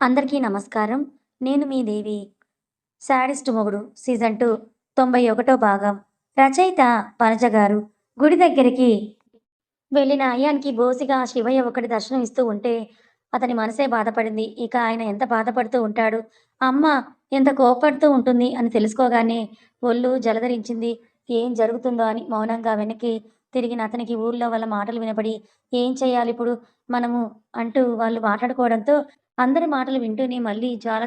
అందరికీ నమస్కారం. నేను మీ దేవి. 'శాడిస్ట్ మొగుడు' సీజన్ టూ తొంభై ఒకటో భాగం. రచయిత వనజ గారు. గుడి దగ్గరికి వెళ్ళిన అయ్యానికి బోసిగా శివయ్య ఒకటి దర్శనం ఇస్తూ ఉంటే అతని మనసే బాధపడింది. ఇక ఆయన ఎంత బాధపడుతూ ఉంటాడు, అమ్మ ఎంత కోపడుతూ ఉంటుంది అని తెలుసుకోగానే ఒళ్ళు జలధరించింది. ఏం జరుగుతుందో అని మౌనంగా వెనక్కి తిరిగిన అతనికి ఊర్లో వాళ్ళ మాటలు వినపడి ఏం చేయాలి ఇప్పుడు మనము అంటూ వాళ్ళు మాట్లాడుకోవడంతో అందరి మాటలు వింటూనే మళ్ళీ జ్వాల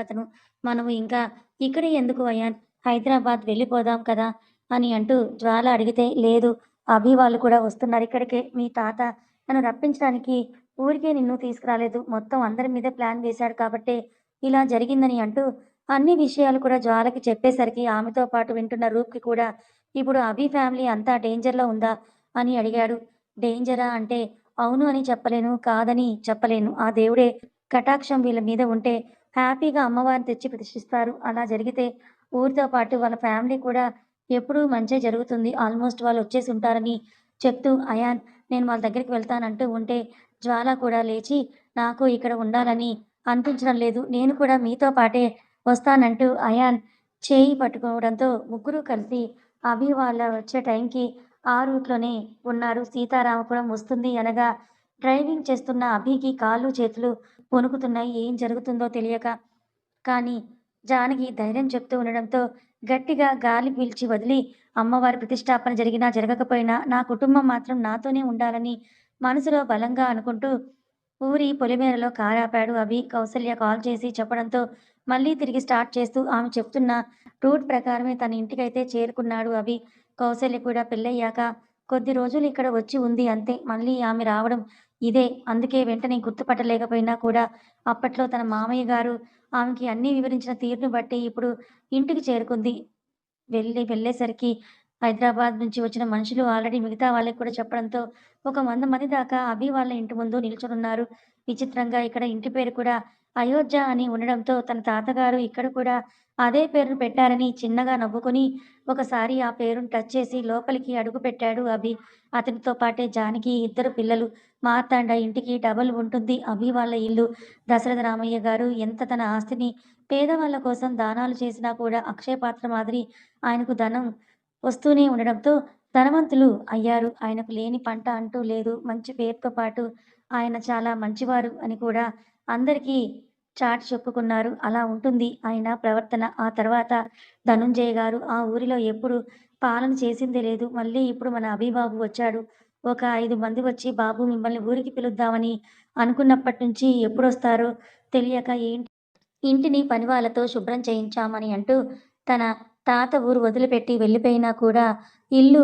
అతను మనము ఇంకా ఇక్కడే ఎందుకు అయాన్? హైదరాబాద్ వెళ్ళిపోదాం కదా! అని అంటూ జ్వాల అడిగితే లేదు అభి వాళ్ళు కూడా వస్తున్నారు ఇక్కడికే మీ తాత నన్ను రప్పించడానికి ఊరికే నిన్ను తీసుకురాలేదు. మొత్తం అందరి మీద ప్లాన్ వేశాడు కాబట్టే ఇలా జరిగిందని అంటూ అన్ని విషయాలు కూడా జ్వాలకి చెప్పేసరికి ఆమెతో పాటు వింటున్న రూప్‌కి కూడా ఇప్పుడు అభి ఫ్యామిలీ అంతా డేంజర్‌లో ఉందా? అని అడిగాడు. డేంజరా అంటే అవును అని చెప్పలేను. కాదని చెప్పలేను. ఆ దేవుడే కటాక్షం వీళ్ళ మీద ఉంటే హ్యాపీగా అమ్మవారిని తెచ్చి ప్రతిష్ఠిస్తారు. అలా జరిగితే ఊరితో పాటు వాళ్ళ ఫ్యామిలీ కూడా ఎప్పుడూ మంచి జరుగుతుంది. ఆల్మోస్ట్ వాళ్ళు వచ్చేసి ఉంటారని చెప్తూ అయాన్ నేను వాళ్ళ దగ్గరికి వెళ్తానంటూ ఉంటే జ్వాల కూడా లేచి నాకు ఇక్కడ ఉండాలని అనిపించడం లేదు. నేను కూడా మీతో పాటే వస్తానంటూ అయాన్ చేయి పట్టుకోవడంతో ముగ్గురు కలిసి అభి వాళ్ళ వచ్చే టైంకి ఆ రూట్‌లోనే ఉన్నారు. సీతారామపురం వస్తుంది అనగా డ్రైవింగ్ చేస్తున్న అభికి కాళ్ళు చేతులు వణుకుతున్నాయి. ఏం జరుగుతుందో తెలియక. కానీ జానకి ధైర్యం చెప్తూ ఉండడంతో గట్టిగా గాలి పీల్చి వదిలి అమ్మవారి ప్రతిష్టాపన జరిగినా జరగకపోయినా నా కుటుంబం మాత్రం నాతోనే ఉండాలని మనసులో బలంగా అనుకుంటూ ఊరి పొలిమేరలో కారాపాడు అభి. కౌసల్య కాల్ చేసి చెప్పడంతో మళ్ళీ తిరిగి స్టార్ట్ చేస్తూ ఆమె చెప్తున్న రూట్ ప్రకారమే తన ఇంటికైతే చేరుకున్నాడు అభి. కౌసల్య కూడా పెళ్ళయ్యాక కొద్ది రోజులు ఇక్కడ వచ్చి ఉంది అంతే. మళ్ళీ ఆమె రావడం ఇదే. అందుకే వెంటనే గుర్తుపట్టలేకపోయినా కూడా అప్పట్లో తన మామయ్య గారు ఆమెకి అన్నీ వివరించిన తీరును బట్టి ఇప్పుడు ఇంటికి చేరుకుంది. వెళ్ళి వెళ్ళేసరికి హైదరాబాద్ నుంచి వచ్చిన మనుషులు ఆల్రెడీ మిగతా వాళ్ళకి కూడా చెప్పడంతో ఒక వంద మంది దాకా అభి వాళ్ళ ఇంటి ముందు నిల్చునున్నారు విచిత్రంగా ఇక్కడ ఇంటి పేరు కూడా అయోధ్య అని ఉండడంతో తన తాతగారు ఇక్కడ కూడా అదే పేరును పెట్టారని చిన్నగా నవ్వుకొని ఒకసారి ఆ పేరును టచ్ చేసి లోపలికి అడుగుపెట్టాడు అభి. అతనితో పాటే జానకి, ఇద్దరు పిల్లలు. మార్తాండ ఇంటికి డబల్ ఉంటుంది అభి వాళ్ళ ఇల్లు. దశరథ రామయ్య గారు ఎంత తన ఆస్తిని పేదవాళ్ళ కోసం దానాలు చేసినా కూడా అక్షయపాత్ర మాదిరి ఆయనకు ధనం వస్తూనే ఉండడంతో ధనవంతులు అయ్యారు. ఆయనకు లేని పంట అంటూ లేదు. మంచి పేరుతో పాటు ఆయన చాలా మంచివారు అని కూడా అందరికీ చాటి చెప్పుకున్నారు. అలా ఉంటుంది ఆయన ప్రవర్తన. ఆ తర్వాత ధనుంజయ గారు ఆ ఊరిలో ఎప్పుడు పాలన చేసిందే లేదు. మళ్ళీ ఇప్పుడు మన అభిబాబు వచ్చాడు. ఒక ఐదు మంది వచ్చి బాబు మిమ్మల్ని ఊరికి పిలుద్దామని అనుకున్నప్పట్నుంచి ఎప్పుడొస్తారో తెలియక ఏంటి ఇంటిని పనివాళ్ళతో శుభ్రం చేయించామని అంటూ తన తాత ఊరు వదిలిపెట్టి వెళ్ళిపోయినా కూడా ఇల్లు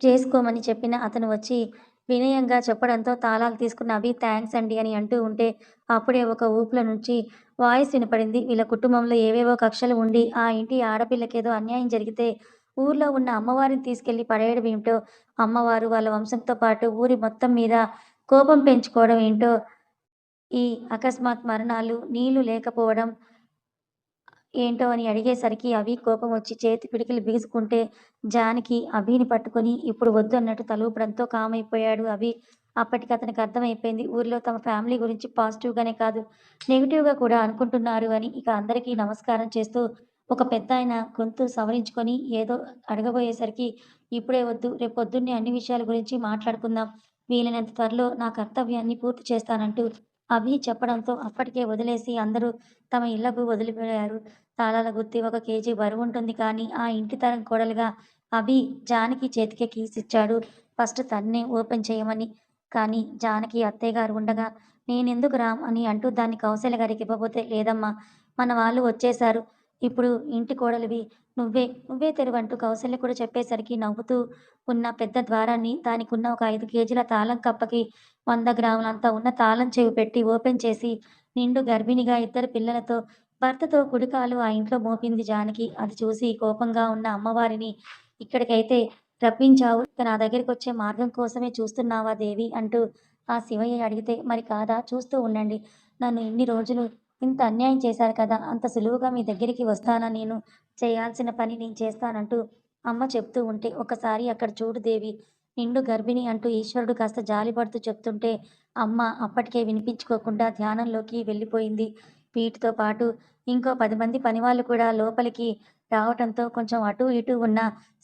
చేసుకోమని చెప్పిన అతను వచ్చి వినయంగా చెప్పడంతో తాళాలు తీసుకున్న అభి థ్యాంక్స్ అండి అని అంటూ ఉంటే అప్పుడే ఒక ఊపుల నుంచి వాయిస్ వినపడింది. వీళ్ళ కుటుంబంలో ఏవేవో కక్షలు ఉండి ఆ ఇంటి ఆడపిల్లకేదో అన్యాయం జరిగితే ఊర్లో ఉన్న అమ్మవారిని తీసుకెళ్ళి పడేయడం ఏమిటో, అమ్మవారు వాళ్ళ వంశంతో పాటు ఊరి మొత్తం మీద కోపం పెంచుకోవడం ఏంటో, ఈ అకస్మాత్ మరణాలు, నీళ్ళు లేకపోవడం ఏంటో అని అడిగేసరికి అవి కోపం వచ్చి చేతి పిడికిలు బిగుసుకుంటే జానకి అభిని పట్టుకొని ఇప్పుడు వద్దు అన్నట్టు తలూపడంతో కామ్ అయిపోయాడు అభి. అప్పటికి అతనికి అర్థమైపోయింది. ఊరిలో తమ ఫ్యామిలీ గురించి పాజిటివ్‌గానే కాదు నెగిటివ్గా కూడా అనుకుంటున్నారు అని. ఇక అందరికీ నమస్కారం చేస్తూ ఒక పెద్దాయన గొంతు సవరించుకొని ఏదో అడగబోయేసరికి ఇప్పుడే వద్దు. రేపు పొద్దున్నే అన్ని విషయాల గురించి మాట్లాడుకుందాం. వీలైనంత త్వరలో నా కర్తవ్యాన్ని పూర్తి చేస్తానంటూ అభి చెప్పడంతో అప్పటికే వదిలేసి అందరూ తమ ఇళ్ళకు వదిలిపోయారు. తాళాల గుత్తి ఒక కేజీ బరువు ఉంటుంది కానీ ఆ ఇంటి తరం కోడలుగా అభి జానకి చేతికి కీస్ ఇచ్చాడు. ఫస్ట్ తన్నే ఓపెన్ చేయమని. కానీ జానకి అత్తయ్యగారు ఉండగా నేనెందుకు రామ్ అని అంటూ దాన్ని కౌశల్య గారికి ఇవ్వబోతే లేదమ్మా మన వాళ్ళు వచ్చేశారు. ఇప్పుడు ఇంటి కోడలివి నువ్వే, నువ్వే తెరువంటూ కౌశల్య కూడా చెప్పేసరికి నవ్వుతూ ఉన్న పెద్ద ద్వారాన్ని దానికున్న ఒక ఐదు కేజీల తాళం కప్పకి వంద గ్రాములంతా ఉన్న తాళం చెవి పెట్టి ఓపెన్ చేసి నిండు గర్భిణిగా ఇద్దరు పిల్లలతో భర్తతో కుడికాలు ఆ ఇంట్లో మోపింది జానకి. అది చూసి కోపంగా ఉన్న అమ్మవారిని ఇక్కడికైతే రప్పించావు. నా దగ్గరికి వచ్చే మార్గం కోసమే చూస్తున్నావా దేవి అంటూ ఆ శివయ్య అడిగితే మరి కాదా చూస్తూ ఉండండి. నన్ను ఇన్ని రోజులు ఇంత అన్యాయం చేశారు కదా! అంత సులువుగా మీ దగ్గరికి వస్తానా నేను? చేయాల్సిన పని నేను చేస్తానంటూ అమ్మ చెప్తూ ఉంటే ఒకసారి అక్కడ చూడు దేవి నిండు గర్భిణి అంటూ ఈశ్వరుడు కాస్త జాలిపడుతూ చెప్తుంటే అమ్మ అప్పటికే వినిపించుకోకుండా ధ్యానంలోకి వెళ్ళిపోయింది. వీటితో పాటు ఇంకో పది మంది పనివాళ్ళు కూడా లోపలికి రావటంతో కొంచెం అటూ ఇటు ఉన్న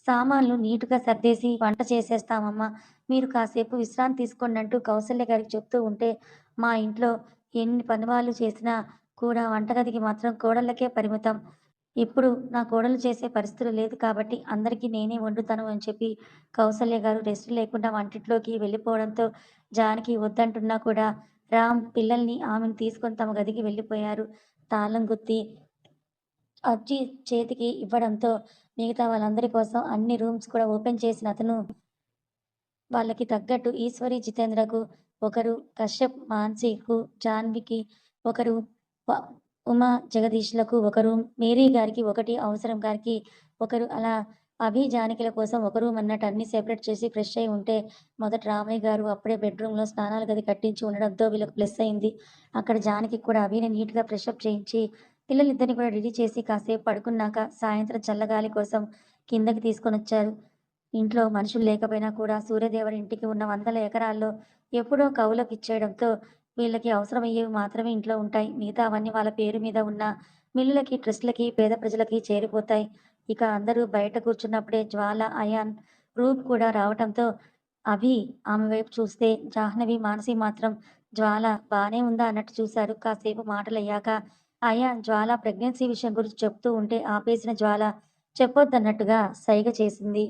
సామాన్లు నీటుగా సర్దేసి వంట చేసేస్తామమ్మా! మీరు కాసేపు విశ్రాంతి తీసుకోండి అంటూ కౌసల్య గారికి చెప్తూ ఉంటే, మా ఇంట్లో ఎన్ని పనివాళ్ళు చేసినా కూడా వంటగదికి మాత్రం కోడళ్ళకే పరిమితం. ఇప్పుడు నా కోడలు చేసే పరిస్థితులు లేదు కాబట్టి అందరికీ నేనే వండుతాను అని చెప్పి కౌసల్య గారు రెస్ట్ లేకుండా వంటింట్లోకి వెళ్ళిపోవడంతో జానకి వద్దంటున్నా కూడా రామ్ పిల్లల్ని ఆమెను తీసుకొని తమ గదికి వెళ్ళిపోయారు. తాళం గుత్తి అర్జీ చేతికి ఇవ్వడంతో మిగతా వాళ్ళందరి కోసం అన్ని రూమ్స్ కూడా ఓపెన్ చేసిన అతను వాళ్ళకి తగ్గట్టు ఈశ్వరి జితేంద్రకు ఒకరు, కశ్యప్ మాన్సీకు, జాన్వికి ఒకరు, ఉమా జగదీష్‌లకు ఒకరు, మేరీ గారికి ఒకటి, అవసరం గారికి ఒకరు అలా అభి, జానకిల కోసం ఒక రూమ్ అన్నట్టు అన్ని సెపరేట్ చేసి ఫ్రెష్ అయి ఉంటే మొదట రామయ్య గారు అప్పుడే బెడ్‌రూమ్‌లో స్నానాల గది కట్టించి ఉండడంతో వీళ్ళకి ప్లస్ అయింది. అక్కడ జానకి కూడా అభిని నీట్‌గా ఫ్రెషప్ చేయించి పిల్లలిద్దరిని కూడా రెడీ చేసి కాసేపు పడుకున్నాక సాయంత్రం చల్లగాలి కోసం కిందకి తీసుకొని వచ్చారు ఇంట్లో మనుషులు లేకపోయినా కూడా సూర్యదేవుడి ఇంటికి ఉన్న వందల ఎకరాల్లో ఎప్పుడో కౌలుకిచ్చేయడంతో వీళ్ళకి అవసరమయ్యేవి మాత్రమే ఇంట్లో ఉంటాయి. మిగతావన్నీ వాళ్ళ పేరు మీద ఉన్న మిల్లులకి, ట్రస్టులకి, పేద ప్రజలకి చేరిపోతాయి. ఇక అందరూ బయట కూర్చున్నప్పుడే జ్వాల, అయాన్, రూప్ కూడా రావటంతో అభి ఆమె వైపు చూస్తే జాహ్నవి, మానసి మాత్రం జ్వాల బానే ఉందా అన్నట్టు చూశారు. కాసేపు మాటలయ్యాక అయాన్ జ్వాల ప్రెగ్నెన్సీ విషయం గురించి చెప్తూ ఉంటే ఆపేసిన జ్వాల చెప్పొద్దన్నట్టుగా సైగ చేసింది.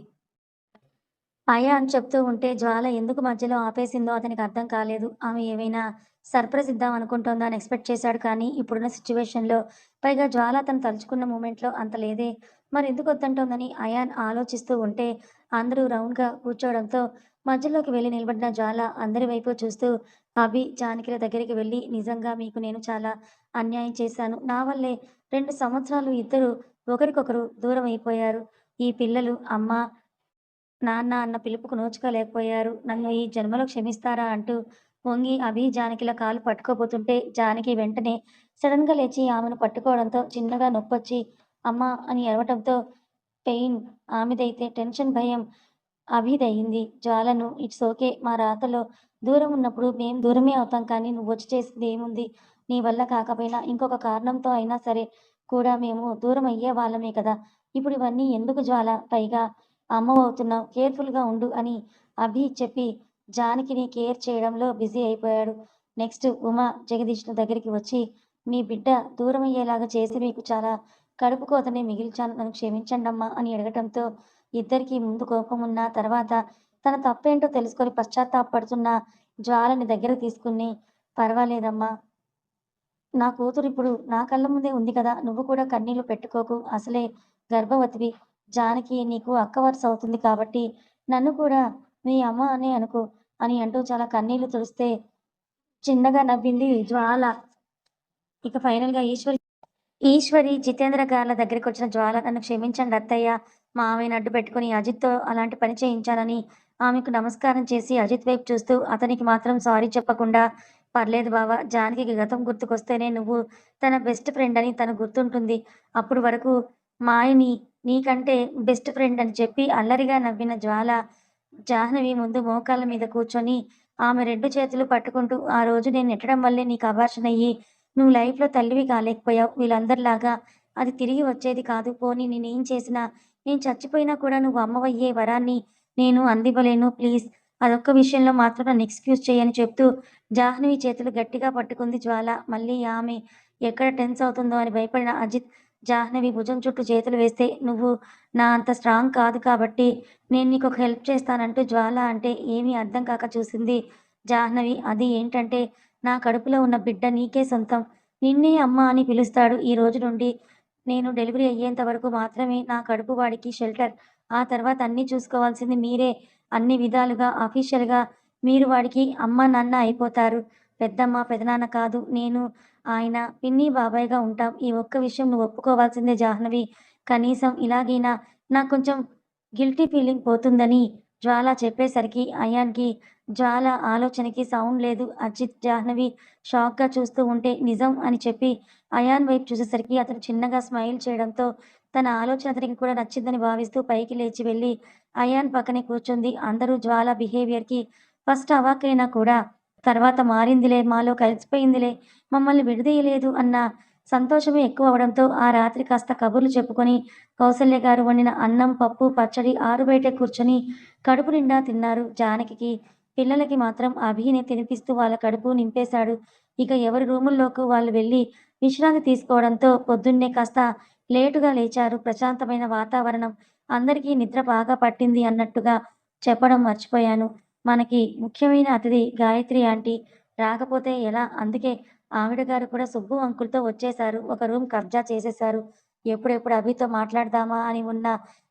అయాన్ చెప్తూ ఉంటే జ్వాల ఎందుకు మధ్యలో ఆపేసిందో అతనికి అర్థం కాలేదు. ఆమె ఏమైనా సర్ప్రైజ్ ఇద్దాం అనుకుంటోందా అని ఎక్స్‌పెక్ట్ చేశాడు కానీ ఇప్పుడున్న సిచ్యువేషన్లో పైగా జ్వాల తను తలుచుకున్న మూమెంట్‌లో అంత లేదే. మరి ఎందుకు వద్దంటోందని అయాన్ ఆలోచిస్తూ ఉంటే అందరూ రౌండ్‌గా కూర్చోవడంతో మధ్యలోకి వెళ్ళి నిలబడిన జ్వాల అందరి వైపు చూస్తూ అభి, జానకిల దగ్గరికి వెళ్ళి నిజంగా మీకు నేను చాలా అన్యాయం చేశాను. నా వల్లే రెండు సంవత్సరాలు ఇద్దరూ ఒకరికొకరు దూరం అయిపోయారు ఈ పిల్లలు అమ్మ, నాన్న అన్న పిలుపుకు నోచుకోలేకపోయారు. నన్ను ఈ జన్మలో క్షమిస్తారా అంటూ వంగి అభి, జానకిల కాలు పట్టుకోబోతుంటే జానకి వెంటనే సడన్గా లేచి ఆమెను పట్టుకోవడంతో చిన్నగా నొప్పొచ్చి అమ్మా అని అరవటంతో పెయిన్ ఆమెదైతే టెన్షన్, భయం అభిదయింది. జ్వాలను ఇట్స్ ఓకే మా రాతలో దూరం ఉన్నప్పుడు మేం దూరమే అవుతాం కానీ నువ్వు వచ్చి చేసింది ఏముంది? నీ వల్ల కాకపోయినా ఇంకొక కారణంతో అయినా సరే కూడా మేము దూరం అయ్యే వాళ్ళమే కదా! ఇప్పుడు ఇవన్నీ ఎందుకు జ్వాల? పైగా అమ్మవవుతున్నావు. కేర్‌ఫుల్‌గా ఉండు అని అభి చెప్పి జానకిని కేర్ చేయడంలో బిజీ అయిపోయాడు. నెక్స్ట్ ఉమా జగదీష్‌ల దగ్గరికి వచ్చి మీ బిడ్డ దూరమయ్యేలాగా చేసి మీకు చాలా కడుపు కోతని మిగిల్చాను. నన్ను క్షమించండమ్మా అని అడగటంతో ఇద్దరికీ ముందు కోపం ఉన్న తర్వాత తన తప్పేంటో తెలుసుకొని పశ్చాత్తాపడుతున్న జ్వాలని దగ్గర తీసుకుని పర్వాలేదమ్మా! నా కూతురు ఇప్పుడు నా కళ్ళ ముందే ఉంది కదా! నువ్వు కూడా కన్నీళ్ళు పెట్టుకోకు. అసలే గర్భవతివి. జానకి నీకు అక్క వరుస అవుతుంది కాబట్టి నన్ను కూడా మీ అమ్మ అనే అనుకో అని అంటూ చాలా కన్నీళ్ళు తుడిస్తే చిన్నగా నవ్వింది జ్వాల. ఇక ఫైనల్గా ఈశ్వరి ఈశ్వరి, జితేంద్ర గార్ల దగ్గరికి వచ్చిన జ్వాల నన్ను క్షమించండి అత్తయ్య. మా ఆమెను అడ్డు పెట్టుకుని అజిత్‌తో అలాంటి పని చేయించాలని ఆమెకు నమస్కారం చేసి అజిత్ వైపు చూస్తూ అతనికి మాత్రం సారీ చెప్పకుండా పర్లేదు బావా జానకి గతం గుర్తుకొస్తేనే నువ్వు తన బెస్ట్ ఫ్రెండ్ అని తను గుర్తుంటుంది. అప్పుడు వరకు మాయని నీకంటే బెస్ట్ ఫ్రెండ్ అని చెప్పి అల్లరిగా నవ్విన జ్వాల జాహ్నవి ముందు మోకాళ్ళ మీద కూర్చొని ఆమె రెండు చేతులు పట్టుకుంటూ ఆ రోజు నేను నెట్టడం వల్లే నీకు అబార్షన్ అయ్యి నువ్వు లైఫ్‌లో తల్లివి కాలేకపోయావు. వీళ్ళందరిలాగా అది తిరిగి వచ్చేది కాదు. పోనీ నేనేం చేసినా, నేను చచ్చిపోయినా కూడా నువ్వు అమ్మవయ్యే వరాన్ని నేను అందివ్వలేను. ప్లీజ్ అదొక్క విషయంలో మాత్రం నన్ను ఎక్స్‌క్యూజ్ చేయని చెప్తూ జాహ్నవి చేతులు గట్టిగా పట్టుకుంది జ్వాల. మళ్ళీ ఆమె ఎక్కడ టెన్స్ అవుతుందో అని భయపడిన అజిత్ జాహ్నవి భుజం చుట్టూ చేతులు వేస్తే నువ్వు నా అంత స్ట్రాంగ్ కాదు కాబట్టి నేను నీకు ఒక హెల్ప్ చేస్తానంటూ జ్వాల అంటే ఏమీ అర్థం కాక చూసింది జాహ్నవి. అది ఏంటంటే నా కడుపులో ఉన్న బిడ్డ నీకే సొంతం. నిన్నే అమ్మ అని పిలుస్తాడు. ఈ రోజు నుండి నేను డెలివరీ అయ్యేంత వరకు మాత్రమే నా కడుపు వాడికి షెల్టర్. ఆ తర్వాత అన్నీ చూసుకోవాల్సింది మీరే. అన్ని విధాలుగా అఫీషియల్‌గా మీరు వాడికి అమ్మ, నాన్న అయిపోతారు. పెద్దమ్మ, పెదనాన్న కాదు. నేను ఆయన పిన్ని, బాబాయ్గా ఉంటాం. ఈ ఒక్క విషయం నువ్వు ఒప్పుకోవాల్సిందే జాహ్నవి. కనీసం ఇలాగైనా నాకు కొంచెం గిల్టీ ఫీలింగ్ పోతుందని జ్వాల చెప్పేసరికి అయాన్‌కి జ్వాల ఆలోచనకి సౌండ్ లేదు. అజిత్, జాహ్నవి షాక్‌గా చూస్తూ ఉంటే నిజం అని చెప్పి అయాన్ వైపు చూసేసరికి అతను చిన్నగా స్మైల్ చేయడంతో తన ఆలోచన అతనికి కూడా నచ్చిందని భావిస్తూ పైకి లేచి వెళ్ళి అయాన్ పక్కనే కూర్చుంది అందరూ జ్వాల బిహేవియర్కి ఫస్ట్ అవాకైనా కూడా తర్వాత మారిందిలే మాలో కలిసిపోయిందిలే మమ్మల్ని విడదీయలేదు అన్న సంతోషమే ఎక్కువ అవడంతో ఆ రాత్రి కాస్త కబుర్లు చెప్పుకొని కౌసల్య గారు వండిన అన్నం పప్పు పచ్చడి ఆరుబయట కూర్చొని కడుపు నిండా తిన్నారు. జానకి పిల్లలకి మాత్రం అభిని తినిపిస్తూ వాళ్ళ కడుపు నింపేశాడు. ఇక ఎవరి రూముల్లోకి వాళ్ళు వెళ్ళి విశ్రాంతి తీసుకోవడంతో పొద్దున్నే కాస్త లేటుగా లేచారు. ప్రశాంతమైన వాతావరణం అందరికీ నిద్ర బాగా పట్టింది అన్నట్టుగా చెప్పడం మర్చిపోయాను. మనకి ముఖ్యమైన అతిథి గాయత్రి ఆంటీ రాకపోతే ఎలా? అందుకే ఆవిడ గారు కూడా సుబ్బు అంకుల్తో వచ్చేశారు. ఒక రూమ్ కబ్జా చేసేశారు. ఎప్పుడెప్పుడు అభితో మాట్లాడదామా అని ఉన్న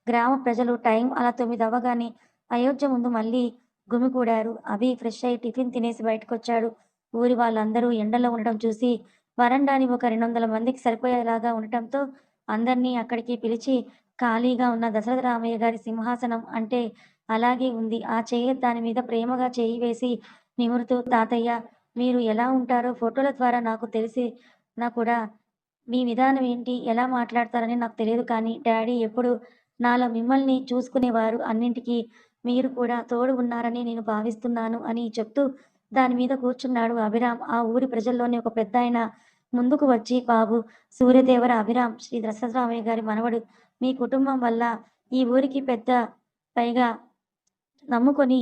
గ్రామ ప్రజలు టైం అలా తొమ్మిది అవ్వగానే అయోధ్య ముందు మళ్ళీ గుమికూడారు అభి ఫ్రెష్ అయి టిఫిన్ తినేసి బయటకు వచ్చాడు ఊరి వాళ్ళందరూ ఎండలో ఉండడం చూసి వరండాని ఒక రెండు వందల మందికి సరిపోయేలాగా ఉండటంతో అందరినీ అక్కడికి పిలిచి ఖాళీగా ఉన్న దశరథ రామయ్య గారి సింహాసనం అంటే అలాగే ఉంది. ఆ చేయ దాని మీద ప్రేమగా చేయి వేసి నిమురుతూ తాతయ్య మీరు ఎలా ఉంటారో ఫోటోల ద్వారా నాకు తెలిసి నా కూడా మీ విధానం ఏంటి ఎలా మాట్లాడతారని నాకు తెలియదు. కానీ డాడీ ఎప్పుడు నాలో మిమ్మల్ని చూసుకునేవారు. అన్నింటికీ మీరు కూడా తోడు ఉన్నారని నేను భావిస్తున్నాను అని చెప్తూ దాని మీద కూర్చున్నాడు అభిరామ్. ఆ ఊరి ప్రజల్లోని ఒక పెద్ద ఆయన ముందుకు వచ్చి బాబు సూర్యదేవర అభిరామ్ శ్రీ దశరథరామయ్య గారి మనవడు. మీ కుటుంబం వల్ల ఈ ఊరికి పెద్ద పైగా నమ్ముకొని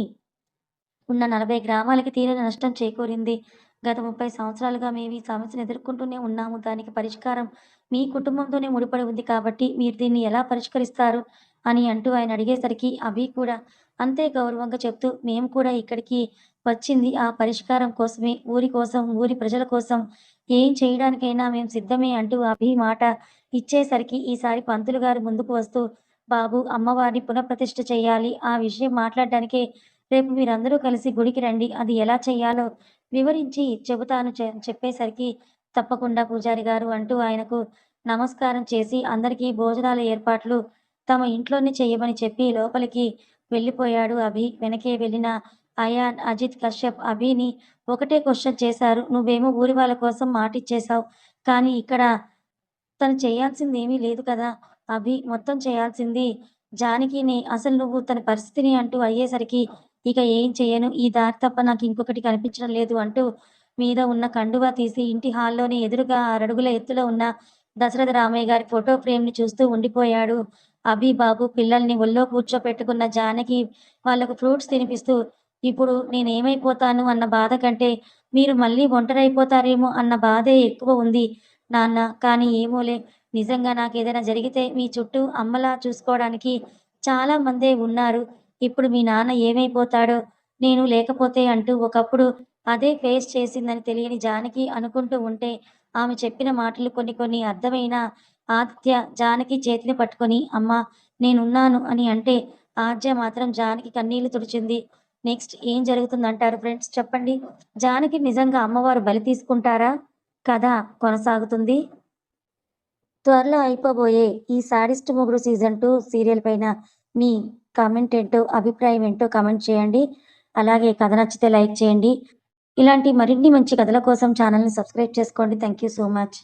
ఉన్న నలభై గ్రామాలకి తీరని నష్టం చేకూరింది. గత ముప్పై సంవత్సరాలుగా మేము ఈ సమస్యను ఎదుర్కొంటూనే ఉన్నాము. దానికి పరిష్కారం మీ కుటుంబంతోనే ముడిపడి ఉంది కాబట్టి మీరు దీన్ని ఎలా పరిష్కరిస్తారు అని అంటూ ఆయన అడిగేసరికి అభి కూడా అంతే గౌరవంగా చెప్తూ మేము కూడా ఇక్కడికి వచ్చింది. ఆ పరిష్కారం కోసమే ఊరి కోసం ఊరి ప్రజల కోసం ఏం చేయడానికైనా మేము సిద్ధమే అంటూ అభి మాట ఇచ్చేసరికి ఈసారి పంతులు గారు ముందుకు వస్తూ బాబు అమ్మవారిని పునఃప్రతిష్ఠ చేయాలి. ఆ విషయం మాట్లాడడానికి రేపు మీరందరూ కలిసి గుడికి రండి. అది ఎలా చేయాలో వివరించి చెబుతాను చె- చెప్పేసరికి తప్పకుండా పూజారి గారు అంటూ ఆయనకు నమస్కారం చేసి అందరికీ భోజనాల ఏర్పాట్లు తమ ఇంట్లోనే చేయమని చెప్పి లోపలికి వెళ్ళిపోయాడు అభి. వెనకే వెళ్ళిన అయాన్ అజిత్ కశ్యప్ అభిని ఒకటే క్వశ్చన్ చేశారు. నువ్వేమో ఊరి వాళ్ళ కోసం మాటిచ్చేశావు. కానీ ఇక్కడ తను చేయాల్సింది ఏమీ లేదు కదా. అభి మొత్తం చేయాల్సింది జానకిని అసలు నువ్వు తన పరిస్థితిని అంటూ అయ్యేసరికి ఇక ఏం చేయను? ఈ దారి తప్ప నాకు ఇంకొకటి కనిపించడం లేదు అంటూ మీద ఉన్న కండువా తీసి ఇంటి హాల్లోని ఎదురుగా అరడుగుల ఎత్తులో ఉన్న దశరథ రామయ్య గారి ఫోటో ఫ్రేమ్ని చూస్తూ ఉండిపోయాడు. అభి బాబు పిల్లల్ని ఒళ్ళో కూర్చోపెట్టుకున్న జానకి వాళ్ళకు ఫ్రూట్స్ తినిపిస్తూ ఇప్పుడు నేనేమైపోతాను అన్న బాధ కంటే మీరు మళ్ళీ ఒంటరైపోతారేమో అన్న బాధే ఎక్కువ ఉంది. నాన్న కానీ ఏమోలే. నిజంగా నాకు ఏదైనా జరిగితే మీ చుట్టూ అమ్మలా చూసుకోవడానికి చాలా మందే ఉన్నారు. ఇప్పుడు మీ నాన్న ఏమైపోతాడో నేను లేకపోతే అంటూ ఒకప్పుడు అదే ఫేస్ చేసిందని తెలియని జానకి అనుకుంటూ ఉంటే ఆమె చెప్పిన మాటలు కొన్ని కొన్ని అర్థమైన ఆదిత్య జానకి చేతిని పట్టుకొని అమ్మా నేనున్నాను అని అంటే ఆద్య మాత్రం జానకి కన్నీళ్ళు తుడిచింది. నెక్స్ట్ ఏం జరుగుతుందంటారు ఫ్రెండ్స్ చెప్పండి. జానకి నిజంగా అమ్మవారు బలి తీసుకుంటారా? కథ కొనసాగుతుంది. త్వరలో అయిపోబోయే ఈ సాడిస్ట్ మొగుడు సీజన్ టూ సీరియల్ పైన మీ కామెంట్ ఏంటో అభిప్రాయం ఏంటో కామెంట్ చేయండి. అలాగే కథ నచ్చితే లైక్ చేయండి. ఇలాంటి మరిన్ని మంచి కథల కోసం ఛానల్ని సబ్స్క్రైబ్ చేసుకోండి. Thank you so much.